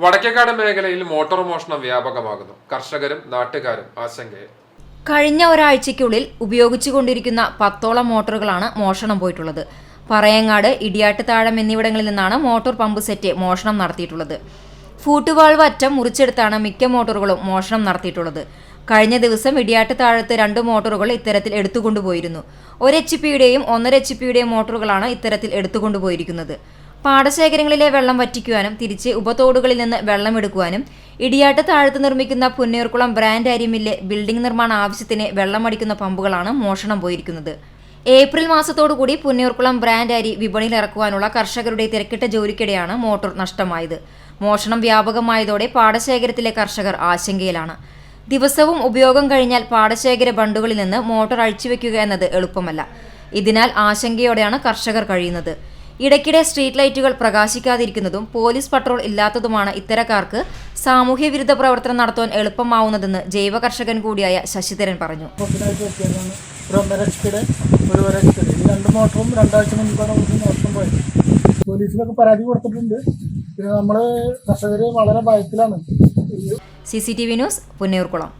വടക്കേക്കാട് മേഖലയിൽ മോട്ടോർ മോഷണം വ്യാപകമാകുന്നു. കർഷകരും നാട്ടുകാരും ആശങ്കയിൽ. കഴിഞ്ഞ ഒരാഴ്ചയ്ക്കുള്ളിൽ ഉപയോഗിച്ചുകൊണ്ടിരിക്കുന്ന പത്തോളം മോട്ടോറുകളാണ് മോഷണം പോയിട്ടുള്ളത്. പറയങ്ങാട് ഇടിയാട്ടുതാഴം എന്നിവിടങ്ങളിൽ നിന്നാണ് മോട്ടോർ പമ്പ് സെറ്റ് മോഷണം നടത്തിയിട്ടുള്ളത്. ഫൂട്ടുവാൾവ് അറ്റം മുറിച്ചെടുത്താണ് മിക്ക മോട്ടോറുകളും മോഷണം നടത്തിയിട്ടുള്ളത്. കഴിഞ്ഞ ദിവസം ഇടിയാട്ട് താഴത്ത് രണ്ട് മോട്ടോറുകൾ ഇത്തരത്തിൽ എടുത്തുകൊണ്ടുപോയിരുന്നു. ഒരു എച്ച് പിയുടെയും ഒന്നര എച്ച് പിയുടെയും മോട്ടോറുകളാണ് ഇത്തരത്തിൽ എടുത്തുകൊണ്ടുപോയിരിക്കുന്നത്. പാടശേഖരങ്ങളിലെ വെള്ളം വറ്റിക്കുവാനും തിരിച്ച് ഉപതോടുകളിൽ നിന്ന് വെള്ളമെടുക്കുവാനും ഇടിയാട്ട് താഴത്ത് നിർമ്മിക്കുന്ന പുന്നയൂർക്കുളം ബ്രാൻഡ് അരിമില്ലെ ബിൽഡിംഗ് നിർമ്മാണ ആവശ്യത്തിന് വെള്ളമടിക്കുന്ന പമ്പുകളാണ് മോഷണം പോയിരിക്കുന്നത്. ഏപ്രിൽ മാസത്തോടുകൂടി പുന്നയൂർക്കുളം ബ്രാൻഡ് അരി വിപണിയിൽ ഇറക്കുവാനുള്ള കർഷകരുടെ തിരക്കിട്ട ജോലിക്കിടെയാണ് മോട്ടോർ നഷ്ടമായത്. മോഷണം വ്യാപകമായതോടെ പാടശേഖരത്തിലെ കർഷകർ ആശങ്കയിലാണ്. ദിവസവും ഉപയോഗം കഴിഞ്ഞാൽ പാടശേഖര ബണ്ടുകളിൽ നിന്ന് മോട്ടോർ അഴിച്ചുവെക്കുക എന്നത് എളുപ്പമല്ല. ഇതിനാൽ ആശങ്കയോടെയാണ് കർഷകർ കഴിയുന്നത്. ഇടയ്ക്കിടെ സ്ട്രീറ്റ് ലൈറ്റുകൾ പ്രകാശിക്കാതിരിക്കുന്നതും പോലീസ് പട്രോൾ ഇല്ലാത്തതുമാണ് ഇത്തരക്കാർക്ക് സാമൂഹ്യ വിരുദ്ധ പ്രവർത്തനം നടത്താൻ എളുപ്പമാവുന്നതെന്ന് ജൈവ കർഷകൻ കൂടിയായ ശശിധരൻ പറഞ്ഞു. രണ്ട് മോട്ടറും രണ്ടാഴ്ച മുൻപാണ് മോഷണം പോയത്. പോലീസിലൊക്കെ പരാതി കൊടുത്തിട്ടുണ്ട്. പിന്നെ നമ്മൾ കർഷകർ വളരെ ഭയത്തിലാണ്. C C T V news Punnayurkulam